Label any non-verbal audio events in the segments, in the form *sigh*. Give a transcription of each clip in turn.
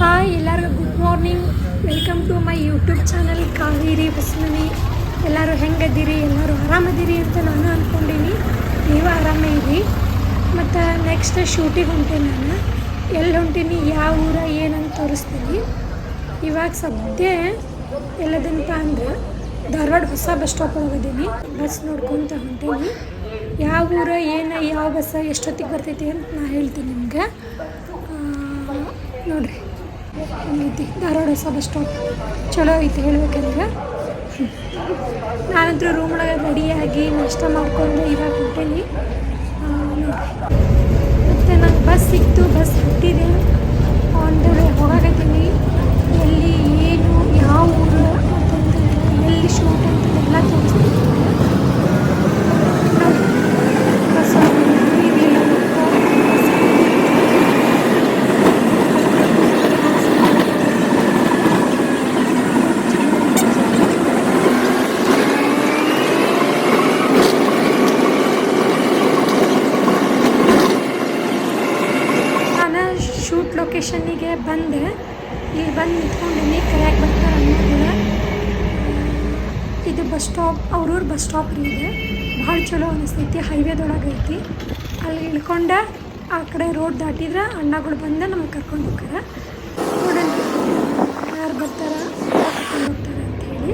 Hi, ಎಲ್ಲರಿಗೂ good morning welcome to my YouTube channel Kaveri Basavani ಎಲ್ಲರೂ ಹೆಂಗದ್ದೀರಿ, ಎಲ್ಲರೂ ಆರಾಮದಿರಿ ಅಂತ ನಾನು ಅಂದ್ಕೊಂಡೀನಿ ನೀವು ಆರಾಮೇ ಇರಿ ಮತ್ತು ನೆಕ್ಸ್ಟ್ ಶೂಟಿಗೆ ಹೊಂಟೀನಿ ನಾನು. ಎಲ್ಲಿ ಹೊಂಟೀನಿ, ಯಾವ ಊರ, ಏನಂತ ತೋರಿಸ್ತೀನಿ. ಇವಾಗ ಸದ್ಯ ಎಲ್ಲದನಪ್ಪ ಅಂದ್ರೆ ಧಾರವಾಡ ಹೊಸ ಬಸ್ ಸ್ಟಾಪ್ ಹೋಗಿದ್ದೀನಿ ಬಸ್ ನೋಡ್ಕೊತ ಹೊಂಟೀನಿ. ಯಾವ ಊರ, ಏನು, ಯಾವ ಬಸ್ ಎಷ್ಟೊತ್ತಿಗೆ ಬರ್ತೈತಿ ಅಂತ ನಾ ಹೇಳ್ತೀನಿ ನಿಮ್ಗೆ. ನೋಡ್ರಿ. ಐತಿ ಧಾರವಾಡ ಹೊಸ ಸ್ಟಾಪ್ ಚಲೋ ಐತಿ ಹೇಳ್ಬೇಕಂದ್ರೆ. ನಾನಂತರೂ ರೂಮ್ ಒಳಗೆ ರೆಡಿಯಾಗಿ ನಾಷ್ಟ ಮಾಡ್ಕೊಂಡು ಇವಾಗ ನೋಡ್ರಿ. ಮತ್ತು ನಂಗೆ ಬಸ್ ಸಿಕ್ತು ಬಸ್ ಬಿಟ್ಟಿದೆ. ಒಂದು ಹೋಗಾಕತ್ತೀನಿ ಎಲ್ಲಿ, ಏನು, ಯಾವ ಊರು ಅಂತಂದ್ರೆ ಎಲ್ಲಿ ಶೂಟ್ ಅಂತ ಎಲ್ಲ ತೋರಿಸ್ತೀನಿ ನೋಡಿ, ಬಸ್ ಹೋಗ್ತಿದೆ, ಇದೆಲ್ಲ ಹೋಗ್ತಾ ನಾನು ಶೂಟ್ ಲೊಕೇಶನ್ನಿಗೆ ಬಂದೆ ಇಲ್ಲಿ ಬಂದು ನಿಂತ್ಕೊಂಡಿನಿ ಕರೆಯಾಗಿ ಬರ್ತಾರೆ ಅನ್ನೋದಿಲ್ಲ ಇದು ಬಸ್ ಸ್ಟಾಪ್, ಅವ್ರೂರು ಬಸ್ ಸ್ಟಾಪ್ ಇದೆ. ಭಾಳ ಚಲೋ ಅನಿಸ್ತೈತಿ ಹೈವೇದೊಳಗೆ ಐತಿ. ಅಲ್ಲಿ ಇಳ್ಕೊಂಡ ಆ ಕಡೆ ರೋಡ್ ದಾಟಿದ್ರೆ ಅಣ್ಣಗಳು ಬಂದು ನಮಗೆ ಕರ್ಕೊಂಡು ಹೋಗ್ತಾರೆ. ನೋಡೋಣ ಯಾರು ಬರ್ತಾರೆ ಕರ್ಕೊಂಡು ಹೋಗ್ತಾರೆ ಅಂಥೇಳಿ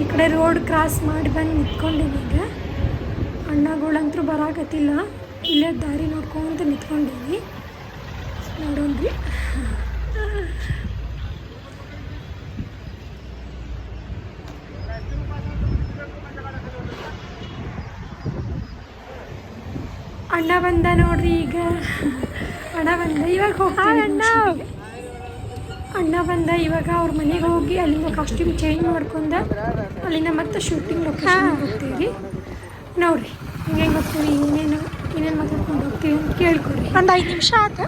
ಈ ಕಡೆ ರೋಡ್ ಕ್ರಾಸ್ ಮಾಡಿ ಬಂದು ನಿಂತ್ಕೊಂಡಿನಿ ಈಗ. ಅಣ್ಣಗಳಂತರೂ ಬರಾಕತ್ತಿಲ್ಲ, ಇಲ್ಲೇ ದಾರಿ ನೋಡ್ಕೊಂತ ನೋಡೋಣ ನೋಡೋಣ್ರಿ. ಅಣ್ಣ ಬಂದ ನೋಡ್ರಿ ಈಗ. ಅಣ್ಣ ಬಂದ ಇವಾಗ ಹೋಗ್ತೀನಿ ಅಣ್ಣ. ಅಣ್ಣ ಬಂದ ಇವಾಗ ಅವ್ರ ಮನೆಗೆ ಹೋಗಿ ಅಲ್ಲಿಂದ ಕಾಸ್ಟ್ಯೂಮ್ ಚೇಂಜ್ ಮಾಡ್ಕೊಂಡ ಅಲ್ಲಿಂದ ಮತ್ತೆ ಶೂಟಿಂಗ್ ಲೊಕೇಶನ್ ಹೋಗ್ತೀವಿ. ನೋಡ್ರಿ ಹಿಂಗೆ ಹೋಗ್ತೀವಿ ಏನೇನು ಏನೇನು ಮಾತಾಡ್ಕೊಂಡು ಹೋಗ್ತೀವಿ ಅಂತ ಕೇಳ್ಕೊಡ್ರಿ. ಒಂದು ಐದು ನಿಮಿಷ ಆಯ್ತು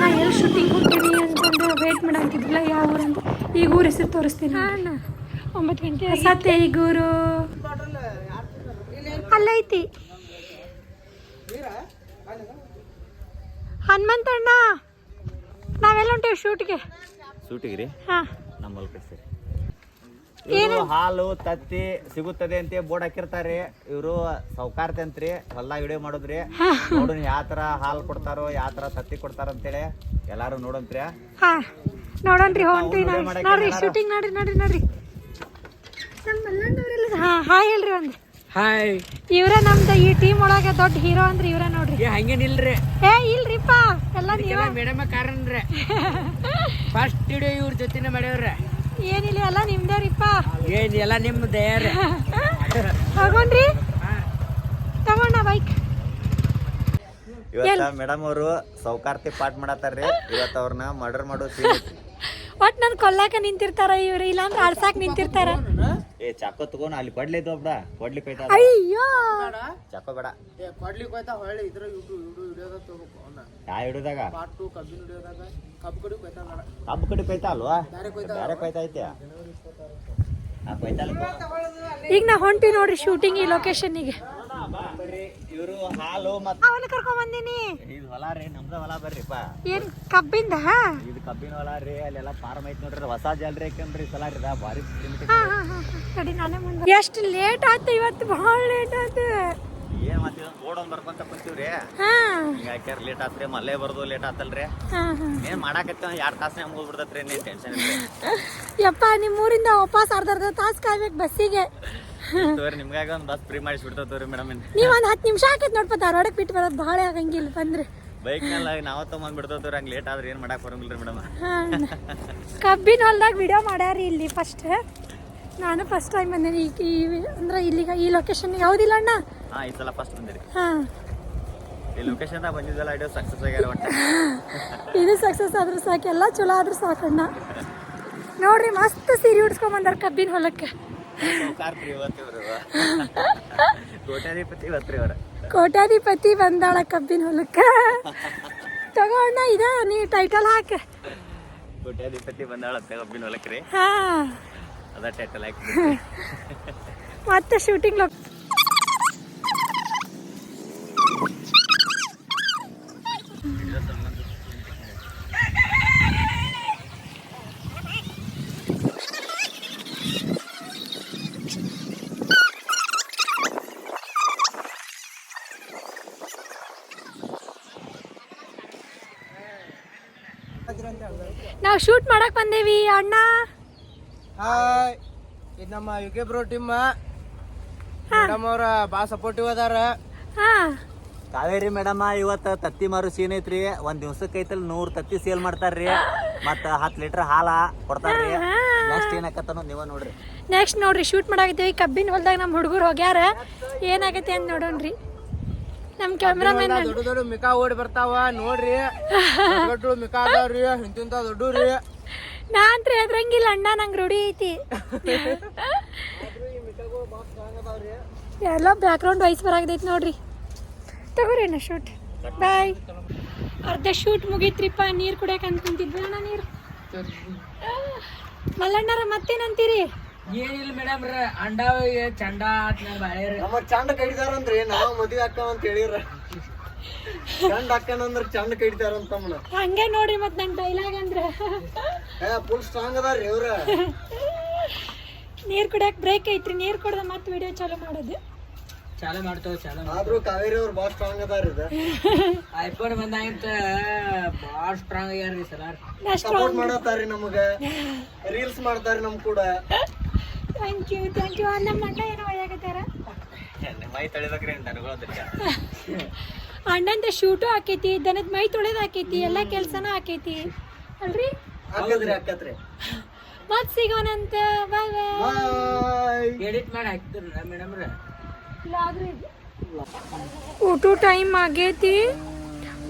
ನಾ ಎಲ್ಲಿ ಶೂಟಿಂಗ್ ಹೋಗ್ತೀನಿ ಅಂತಂದು ವೇಟ್ ಮಾಡಂತಿದ್ದಿಲ್ಲ ಯಾವ ಊರು ಅಂತ ಈಗ ಊರ ಹೆಸರು ತೋರಿಸ್ತೀನಿ. ಒಂಬತ್ತು ಗಂಟೆ ಸತ್ತೆ ಗುರು. ಅಲ್ಲೈತಿ. ಹನುಮಂತಣ್ಣ ನಾವೆಲ್ಲ ಹೊಂಟೇವಿ ಶೂಟ್ಗೆ. ಶೂಟಿಗೆ ರೀ ಹಾಂ ನಮ್ಮ ಇವರು ಹಾಲು ತತ್ತಿ ಸಿಗುತ್ತದೆ ಅಂತ ಬೋರ್ಡ್ ಹಾಕಿರ್ತಾರೆ. ಇವರು ಸೌಕಾರ್ತಿ ಅಂತ್ರಿ. ಹೊಲ ವಿಡಿಯೋ ಮಾಡೋದ್ರಿ. ನೋಡೋಣ ಯಾವ ತರ ಹಾಲು ಕೊಡ್ತಾರೋ ಯಾವ ತರ ತತ್ತಿ ಕೊಡ್ತಾರ ಅಂತೇಳಿ ಎಲ್ಲಾರು ನೋಡಂತ್ರಿ. ಹಾಂ. ನೋಡೋಣ್ರಿ ಹೊಂಟ್ರಿ ನೋಡ್ರಿ ಶೂಟಿಂಗ್ ನೋಡ್ರಿ ನೋಡ್ರಿ ನೋಡ್ರಿ. ನಮ್ಮ ಮಲ್ಲಣ್ಣವ್ರೆಲ್ಲ ಹಾಯ್ ಹೇಳ್ರಿ ಒಂದು. ಹಾಯ್. ಇವ್ರ ನಮ್ದು ಈ ಟೀಮ್ ಒಳಗೆ ದೊಡ್ಡ ಹೀರೋ ಅಂದ್ರೆ ಇವ್ರ ನೋಡ್ರಿ. ಏ ಹಂಗೇನಿಲ್ರಿ ಏ ಇಲ್ರಿಪ್ಪ. ಎಲ್ಲ ನೀವ? ಮೇಡಮ್ ಕಾರಣ್ರೆ. *laughs* ಫಸ್ಟ್ ವಿಡಿಯೋ ಇವ್ರ ಜೊತೆನೆ ಮಾಡ್ಯವ್ರೆ. ಏನಿಲ್ಲ ಎಲ್ಲ ನಿಮ್ದೇ ರೀಪ್ಪ ಏನ್ ನಿಮ್ದೇ ನಿಮ್ಮ *laughs* ಇವತ್ತ ಮೇಡಮ್ ಅವರು ಸೌಕಾರ್ತಿ ಪಾಠ ಮಾಡತ್ತಾರ್ರಿ. ಇವತ್ತ ಅವ್ರನ್ನ ಮರ್ಡರ್ ಮಾಡೋ ಸೀನ್. ಒಟ್ ನನ್ ಕೊಲ್ಲಾಕ ನಿಂತಿರ್ತಾರ ಇವ್ರು ಇಲ್ಲಾಂದ್ರೆ ಆಡ್ಸಾಕ್ ನಿಂತಿರ್ತಾರ. ಏ ಚಾಕೋ ತಗೊಂಡ್ ಅಲ್ಲಿ ಕೊಡ್ಲಿದ್ದು ಒಬ್ಡ ಕೊಡ್ಲಿ ಹೋಯ್ತಾ ಅಯ್ಯೋ! ಚಾಕೋ ಬೇಡ. ಏ ಕೊಡ್ಲಿ ಕೈತಾ ಹೊಳ್ಳಿ ಇದ್ರ ಇವ್ರು ತಗೋಬೇಕು ಯಾ ಹಿಡಿದಾಗ ಪಾರ್ಟ್ ಟು ಕಬ್ಬಿನ ವಿಡಿಯೋದಾಗ ಕಬ್ಬು ಕಡಿ ಬೇಡ ಕಬ್ಬು ಕಡೆ ಅಲ್ವಾ? ಬೇರೆ ಕೊಯ್ತಾ ಐತೆ ಈಗ ನಾ ಹೊಂಟಿ ನೋಡ್ರಿ ಶೂಟಿಂಗ್ ಈ ಲೊಕೇಶನ್ನಿಗೆ ಇವರು ಹಾಲು ಮತ್ತೆ ಅವನ್ನ ಕರ್ಕೊಂಡ್ ಬಂದಿನಿ. ಇದು ಹೊಲ ರೀ ನಮ್ದ ಹೊಲ ಬರ್ರಿಪ್ಪ ಏನ್ ಕಬ್ಬಿಂದ? ಇದು ಕಬ್ಬಿನ ಹೊಲ ರೀ ಅಲ್ಲೆಲ್ಲ ಫಾರ್ಮ್ ಐತಿ ನೋಡ್ರಿ ಹೊಸ ಜಲ್ರಿ ಹಾಕನ್ರಿ ಸಲ ರೀ ಭಾರಿ ಲಿಮಿಟೆಡ್ ಹಾ, ಹಾ, ಹಾ, ಹಾ. ತಡಿ ನಾನೇ ಮುಂದೆ ಎಷ್ಟು ಲೇಟ್ ಆಯ್ತು ಇವತ್ತು ಬಹಳ ಲೇಟ್ ಆಯ್ತು ಏನ್ ಮತ್ತೆ ಓಡೋನ್ ಬರ್ಕೊಂತ ಕುಂತೀವ್ರಿ? ಹಾಕ್ಯಾರ ಲೇಟ್ ಆತ್ರಿ ಮಲ್ಲೆ ಬರ್ದು ಲೇಟ್ ಆತಲ್ರಿ. ಏನ್ ಮಾಡಾಕತ್ತ ಎರಡ್ ತಾಸನೇ ಮುಗಿದ್ ಬಿಡ್ತೈತ್ರಿ ನೀನ್ ಟೆನ್ಷನ್ ಯಪ್ಪ ನಿಮ್ಮ ಊರಿಂದ ವಾಪಸ್ ಅರ್ಧ ಅರ್ಧ ತಾಸು ಕಾಯ್ಬೇಕು ಬಸ್ಸಿಗೆ. *laughs* ತೋರಿ ನಿಮ್ಗಾಗ ಒಂದ್ ಬಸ್ ಫ್ರೀ ಮಾಡಿಸ್ಬಿಡ್ತಾವ ತೋರಿ ಮೇಡಮ್ ನೀವು ಒಂದು ಹತ್ತು ನಿಮಿಷ ಆಕೈತೆ ನೋಡ್ಪ ಧಾರವಾಡಕ್ಕೆ ಬಿಟ್ಟು ಬರೋದು ಭಾಳ ಆಗಂಗಿಲ್ಲ ಬಂದ್ರೆ. ಬೈಕ್ನಲ್ಲಿ ನಾವ ತಗೊಂಡ್ ತೋರಿ ಹಂಗ ಲೇಟ್ ಆದ್ರೆ ಏನ್ ಬರಂಗಿಲ್ಲ ಬರಂಗಿಲ್ರಿ ಮೇಡಮ್. ಕಬ್ಬಿನ ಹೊಲ್ದಾಗ ವಿಡಿಯೋ ಮಾಡ್ಯಾರಿ ಇಲ್ಲಿ ಫಸ್ಟ್ ನಾನು ಫಸ್ಟ್ ಟೈಮ್ ಬಂದೇನಿ. ಈ ಈ- ಅಂದ್ರೆ ಇಲ್ಲಿಗ ಈ ಲೊಕೇಶನ್ ಯಾವುದಿಲ್ಲ ಅಣ್ಣ? ಹಾ ಈ ಸಲ ಫಸ್ಟ್ ಬಂದಿರಿ. ಹಾಂ. ಈ ಲೊಕೇಶನ್ ಬಂದಿದ್ದಲ್ಲ ಐಡಿಯಾ ಸಕ್ಸಸ್ ಆಗ್ಯಾರ ಒಟ್ಟ. ಇದು ಸಕ್ಸಸ್ ಆದ್ರೂ ಸಾಕು ಎಲ್ಲ ಚಲೋ ಸಾಕು ಸಾಕಣ್ಣ ನೋಡ್ರಿ ಮಸ್ತ್ ಸೀರೆ ಉಡ್ಸ್ಕೊಂಡ್ ಬಂದಾರ ಕಬ್ಬಿನ ಹೊಲಕ್ಕೆ. ಕೋಟ್ಯಾಧಿಪತಿ ಬಂದಾಳ ಕಬ್ಬಿನ ಹೊಲಕ್ಕೆ. ತಗೋಣ ಇದ ನೀ ಟೈಟಲ್ ಹಾಕ. ಕೋಟ್ಯಾಧಿಪತಿ ಬಂದಾಳ ಕಬ್ಬಿನ ಹೊಲಕ್ರಿ ಹಾ. ಅದ ಟೈಟಲ್ ಹಾಕಿ ಮತ್ತೆ ಶೂಟಿಂಗ್ ಲೊಕ್ ನಾವು ಶೂಟ್ ಮಾಡಕ್ ಬಂದೇವಿ ಅಣ್ಣ. ಹಾಯ್. ಇದು ನಮ್ಮ U K bro team madam ಅವ್ರ ಬಾ ಸಪೋರ್ಟಿವ್ ಅದಾರ. ಹಾ. ಕಾವೇರಿ ಮೇಡಮ್ ಇವತ್ತ ತತ್ತಿ ಮಾರು ಸೀನ್ ಐತ್ರಿ. ಒಂದ್ ದಿವ್ಸಕ್ಕೆ ಐತಲ್ ನೂರ್ ತತ್ತಿ ಸೇಲ್ ಮಾಡ್ತಾರ್ರಿ. ಮತ್ತ ಹತ್ ಲೀಟರ್ ಹಾಲ ಕೊಡ್ತಾರ್ರಿ. ನೆಕ್ಸ್ಟ್ ಏನಾಕತ್ತನೋ ನೀವ ನೋಡ್ರಿ. ನೆಕ್ಸ್ಟ್ ನೋಡ್ರಿ ಶೂಟ್ ಮಾಡಾಕತ್ತೀವಿ. ಕಬ್ಬಿನ ಹೊಲ್ದಾಗ ನಮ್ಮ ಹುಡುಗರು ಹೋಗ್ಯಾರ. ಏನಾಗೈತಿ ಅಂತ ನೋಡೋಣ್ರಿ. ನಮ್ಮ ಕ್ಯಾಮ್ರಾಮನ್ ದೊಡ್ಡ ದೊಡ್ಡ ಮಿಕಾ ಓಡಿ ಬರ್ತಾವ ನೋಡ್ರಿ. ದೊಡ್ಡ ಮಿಕಾ ಅದಾವ್ರಿ ಇಂತಿಂತ ದೊಡ್ಡವ್ರಿ ನಾ ಅಂತ ಹೆದ್ರಂಗಿಲ್ಲ ಅಣ್ಣ ನಂಗೆ ರೂಢಿ ಐತಿ. ಎಲ್ಲ ಬ್ಯಾಕ್ಗ್ರೌಂಡ್ ವೈಸ್ ಬರಾಗ್ದೈತಿ ನೋಡ್ರಿ. ತಗೋರಿ ಅಣ್ಣ ಶೂಟ್ ಬಾಯ್ ಅರ್ಧ ಶೂಟ್ ಮುಗೀತ್ರಿಪ್ಪ ನೀರು ಕುಡಿಯಕ್ಕೆ ಅಂತ ಕುಂತಿದ್ವಿ ಅಣ್ಣ ನೀರು. ಮಲ್ಲಣ್ಣರ ಮತ್ತೇನಂತೀರಿ? ಏನಿಲ್ಲ ಮೇಡಮ್ ರೀ ಅಂಡ ಚಂಡ ಆತ್ ನಾ ಬಾಳೆ ನಮ್ಮ ಚಂಡ ಕಡಿತಾರಂದ್ರಿ ನಾವು ಮದ್ವೆ ಅಕ್ಕ ಅಂತ ಹೇಳಿರ. ಚಂಡ ಅಕ್ಕನಂದ್ರ ಚಂಡ ಕಡಿತಾರಂತ ಅಂತ ಹಂಗೆ ನೋಡ್ರಿ ಮತ್ ನನ್ನ ಡೈಲಾಗ್ ಅಂದ್ರೆ. ಏ ಫುಲ್ ಸ್ಟ್ರಾಂಗ್ ಅದಾರ್ರಿ ಇವ್ರ ನೀರ್ ಕುಡಿಯಕ್ಕೆ ಬ್ರೇಕ್ ಐತ್ರಿ ನೀರ್ ಕುಡ್ದ ಮತ್ ವಿಡಿಯೋ ಚಾಲು ಮಾಡೋದು. ಚಾಲು ಮಾಡ್ತಾವ ಚಾಲು ಆದ್ರೂ ಕಾವೇರಿ ಅವ್ರು ಬಾಳ ಸ್ಟ್ರಾಂಗ್ ಅದಾರ ಇದು. ಐಫೋನ್ ಬಂದಾಗಿಂತ ಭಾಳ ಸ್ಟ್ರಾಂಗ್ ಆಗ್ಯಾರ್ರಿ ಸರ್ ಸಪೋರ್ಟ್ ಮಾಡತ್ತಾರ್ರಿ ನಮಗ. ರೀಲ್ಸ್ ಮಾಡ್ತಾರ್ರಿ ನಮ್ ಕೂಡ. ಥ್ಯಾಂಕ್ ಯು ಥ್ಯಾಂಕ್ ಯು ನಮ್ಮ ಅಣ್ಣ ಏನೋ ಒಯ್ಯಾಕತ್ತಾರ? ಮೈ ತಳಿಬೇಕ್ರಿ ಅಣ್ಣಂದ ಶೂಟು ಹಾಕೈತಿ ದನದ ಮೈ ತೊಳೆದು ಹಾಕೈತಿ ಎಲ್ಲ ಕೆಲಸನೂ ಹಾಕೈತಿ ಅಲ್ರಿ? ಮತ್ ಸಿಗೋಣಂತ ಬಾಯ್ ಬಾಯ್ ಎಡಿಟ್ ಮಾಡಿ ಹಾಕ್ತಿರ ಮೇಡಮ್ ಊಟ ಟೈಮ್ ಆಗೈತಿ.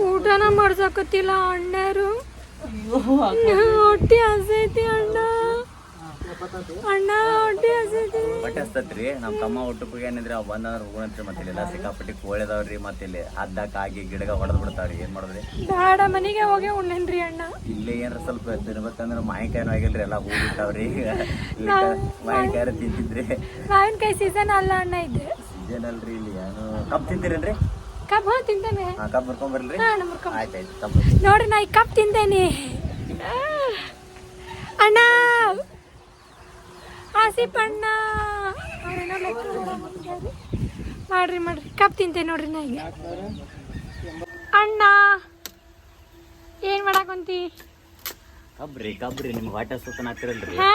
ಊಟನ ಮಾಡ್ಸಕತ್ತಿಲ್ಲ ಅಣ್ಣರು. ಹೊಟ್ಟೆ ಹಸೈತಿ ಅಣ್ಣ. ಅಣ್ಣ ಹೊಟ್ಟೆ ಹಸಿತಿ. ಬಟ್ಟೆ ಹಸ್ತತ್ರಿ. ನಮ್ಮ ತಮ್ಮ ಹುಟ್ಟುಪಿಗೆ ಏನಿದ್ರೆ ಅವ್ ಬಂದ್ರೆ ಹೋಗೋಣಂತ್ರಿ ಮತ್ತೆ ಇಲ್ಲೆಲ್ಲ ಸಿಕ್ಕಾಪಟ್ಟಿ ಕೋಳಿದಾವ್ರಿ ಮತ್ತೆ ಇಲ್ಲಿ ಹದ್ದಕ್ಕ ಆಗಿ ಗಿಡಗ ಹೊಡೆದ್ ಬಿಡ್ತಾವ್ರಿ. ಏನ್ ಮಾಡಿದ್ರಿ? ಬೇಡ ಮನೆಗೆ ಹೋಗಿ ಉಣ್ಣೇನ್ರಿ ಅಣ್ಣ. ಇಲ್ಲಿ ಏನ್ರ ಸ್ವಲ್ಪ ತಿನ್ಬೇಕಂದ್ರ ಮಾವಿನಕಾಯಿನೂ ಆಗಿಲ್ರಿ ಎಲ್ಲ ಹೂ ಬಿಟ್ಟಾವ್ರಿ. ಮಾವಿನಕಾಯಿ ತಿಂತಿದ್ರಿ. ಮಾವಿನಕಾಯಿ ಸೀಸನ್ ಅಲ್ಲ ಅಣ್ಣ ಇದು. ಸೀಸನ್ ಅಲ್ರಿ ಇಲ್ಲಿ ಏನು? ಕಪ್ ತಿಂತೀರೇನ್ರಿ? ಕಬ್ ಹಾ ತಿಂತೇನೆ. ಹಾ ಕಪ್ ಬರ್ಲಿ ಆಯ್ತಾಯ್ತು ನೋಡ್ರಿ ನಾ ಈ ಕಪ್ ತಿಂತೇನಿ *laughs* ಅಣ್ಣ ಮಾಡಾಕತ್ಯಾರ್ರಿ. ಮಾಡ್ರಿ ಮಾಡ್ರಿ. ಕಪ್ ತಿಂತೆ ನೋಡ್ರಿ ನಾ ಈಗ ಅಣ್ಣ ಏನ್ ಮಾಡಾಕೊಂತಿ? ಕಬ್ರಿ ಕಬ್ರಿ ನಿಮ್ಗೆ ವಾಟರ್ ಸುತ್ತನ ಹಾಕ್ತಿರಲ್ರಿ ಹಾ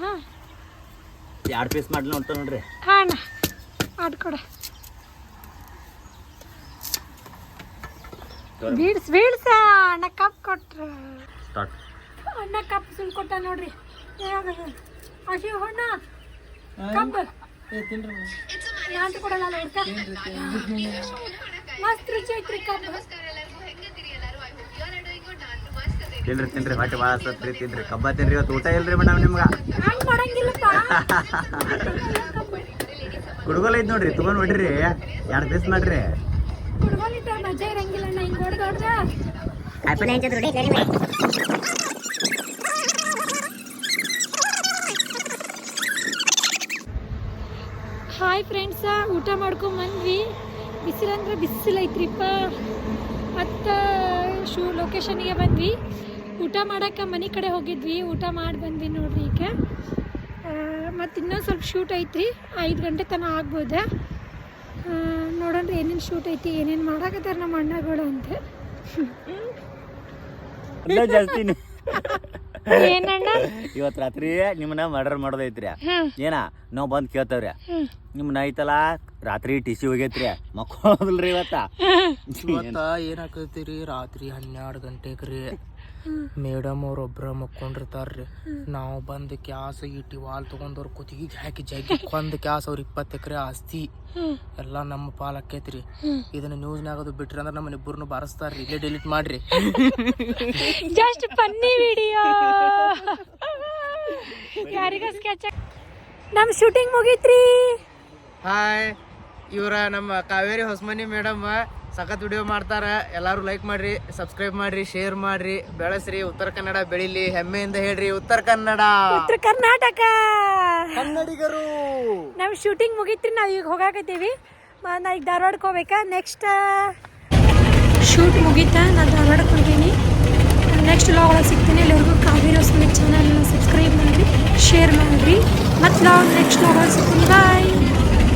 ಹಾ. ಎರಡು ಪೀಸ್ ಮಾಡ್ಲಿ ನೋಡ್ತ ನೋಡ್ರಿ. ಅಣ್ಣ. ಮಾಡ್ಕೊಡ. ಬೀಡ್ಸ್ ಬೀಡ್ಸ ಅಣ್ಣ ಕಪ್ ಕೊಟ್ರ. ಅಣ್ಣ ಕಪ್ ಸುಳ್ಕೊಟ್ಟ ಕೊಟ್ಟ ನೋಡ್ರಿ. ಅಶಿ ಹೊಣ್ಣ ನಾನು ಕೊಡಲ್ಲ ಮಸ್ತ್ ರುಚಿ ಐತ್ರಿ ಕಪ್ ತಿನ್ರಿ ತಿನ್ರಿ ಹೊಟ್ಟೆ ಭಾಳ ಸತ್ರಿ ತಿನ್ರಿ. ಕಬ್ಬ ತಿನ್ರಿ ಇವತ್ತು ಊಟ ಇಲ್ರಿ ಮೇಡಮ್ ನಿಮ್ಗೆ? ಕುಡುಗೋಲ ಐತ್ ನೋಡ್ರಿ ತಗೊಂಡ್ ನೋಡ್ರಿ ಎರಡು ದಿವಸ ಮಾಡ್ರಿ. ಮಜಾ ಇರಂಗಿಲ್ಲ ಹಿಂಗ್ ಫ್ರೆಂಡ್ಸ ಊಟ ಮಾಡ್ಕೊಂಡ್ ಬಂದ್ವಿ. ಬಿಸಿಲಂದ್ರೆ ಬಿಸಿಲೈತ್ರಿಪ್ಪ ಮತ್ತು ಶೂ ಲೊಕೇಶನ್ಗೆ ಬಂದ್ವಿ. ಊಟ ಮಾಡೋಕ್ಕೆ ಮನೆ ಕಡೆ ಹೋಗಿದ್ವಿ. ಊಟ ಮಾಡಿ ಬಂದ್ವಿ ನೋಡ್ರಿ ಈಗ. ಮತ್ತು ಇನ್ನೊಂದು ಸ್ವಲ್ಪ ಶೂಟ್ ಐತ್ರಿ. ಐದು ಗಂಟೆ ತನಕ ಆಗ್ಬೋದ. ನೋಡೋಣ ಏನೇನು ಶೂಟ್ ಐತಿ ಏನೇನು ಮಾಡಾಕತ್ತಾರ ನಮ್ಮ ಅಣ್ಣಗಳು ಅಂತ. ಜಾಸ್ತಿ *laughs* ಏನಣ್ಣ? ಇವತ್ ರಾತ್ರಿ ನಿಮ್ಮನ್ನ ಮರ್ಡರ್ ಮಾಡೋದೈತ್ರಿ. ಏನ ನಾವ್ ಬಂದ್ ಕೇಳ್ತಾವ್ರಿ. ನಿಮ್ಮನ್ನ ಐತಲ್ಲ ರಾತ್ರಿ ಟಿ ಸಿ ಹೋಗೈತ್ರಿ. ಮಕ್ಕಳ್ರಿ ಇವತ್ತ. ಇವತ್ತ ಏನ್ ಹಾಕತ್ತೀರಿ ರಾತ್ರಿ ಹನ್ನೆರಡು ಗಂಟೆಗ್ರಿ ರೀ ಮೇಡಮ್ ಅವ್ರ ಒಬ್ರ ಮಕ್ಕೊಂಡಿರ್ತಾರ್ರಿ. ನಾವು ಬಂದ್ ಕ್ಯಾಸ್ ಇಟ್ಟಿ ವಾಲ್ ತಗೊಂಡವ್ರ ಕುತ್ತಿಗೆ ಹಾಕಿ ಜಗ್ಗಿ ಕೊಂದ್ ಕ್ಯಾಸ್ ಅವ್ರ ಇಪ್ಪತ್ತು ಎಕರೆ ಆಸ್ತಿ. ಎಲ್ಲಾ ನಮ್ಮ ಪಾಲ್ ಆಕೈತ್ರಿ ಇದನ್ನ ನ್ಯೂಸ್ನಾಗ ಅದು ಬಿಟ್ರಿ ಅಂದ್ರೆ ನಮ್ಮ ಇಬ್ಬರನ್ನು ಬಾರಿಸ್ತಾರ್ರಿ. ಇಲ್ಲೇ ಡಿಲೀಟ್ ಮಾಡ್ರಿ. ಜಸ್ಟ್ ಪನ್ನಿ ವಿಡಿಯೋ ಯಾರಿಗ ಸ್ಕೆಚ್ ನಮ್ಮ ಶೂಟಿಂಗ್ ಮುಗೀತ್ರಿ. ಹಾಯ್ ಇವರ ನಮ್ಮ ಕಾವೇರಿ ಹೊಸಮನಿ ಮೇಡಮ್. ಸಖತ್ ವಿಡಿಯೋ ಮಾಡ್ತಾರೆ. ಎಲ್ಲರೂ ಲೈಕ್ ಮಾಡ್ರಿ ಸಬ್ಸ್ಕ್ರೈಬ್ ಮಾಡ್ರಿ ಶೇರ್ ಮಾಡ್ರಿ. ಬೆಳೆಸ್ರಿ ಉತ್ತರ ಕನ್ನಡ ಬೆಳಿಲಿ. ಹೆಮ್ಮೆಯಿಂದ ಹೇಳ್ರಿ ಉತ್ತರ ಕನ್ನಡ. ಉತ್ತರ ಕರ್ನಾಟಕ. ಕನ್ನಡಿಗರು. ನಾವು ಶೂಟಿಂಗ್ ಮುಗೀತ್ರಿ ನಾವು ಈಗ ಹೋಗಾಕತ್ತೀವಿ. ನಾ ಈಗ ಧಾರವಾಡಕ್ಕೆ ಹೋಗ್ಬೇಕಾ? ನೆಕ್ಸ್ಟ್ ಶೂಟ್ ಮುಗೀತಾ ನಾನು ಧಾರವಾಡಕ್ಕೆ ಹೋಗ್ತೀನಿ. ನೆಕ್ಸ್ಟ್ ಲಾಗ್ ಒಳಗೆ ಸಿಗ್ತೀನಿ. ಎಲ್ಲರಿಗೂ ಕಾವೇರಿ ಚಾನಲ್ನ ಸಬ್ಸ್ಕ್ರೈಬ್ ಮಾಡಿರಿ ಶೇರ್ ಮಾಡಿರಿ. ಮತ್ತು ಲಾಗ್ ನೆಕ್ಸ್ಟ್ ಲಾಗ್ ಒಳಗೆ ಸಿಗ್ತೀನಿ. ಬಾಯ್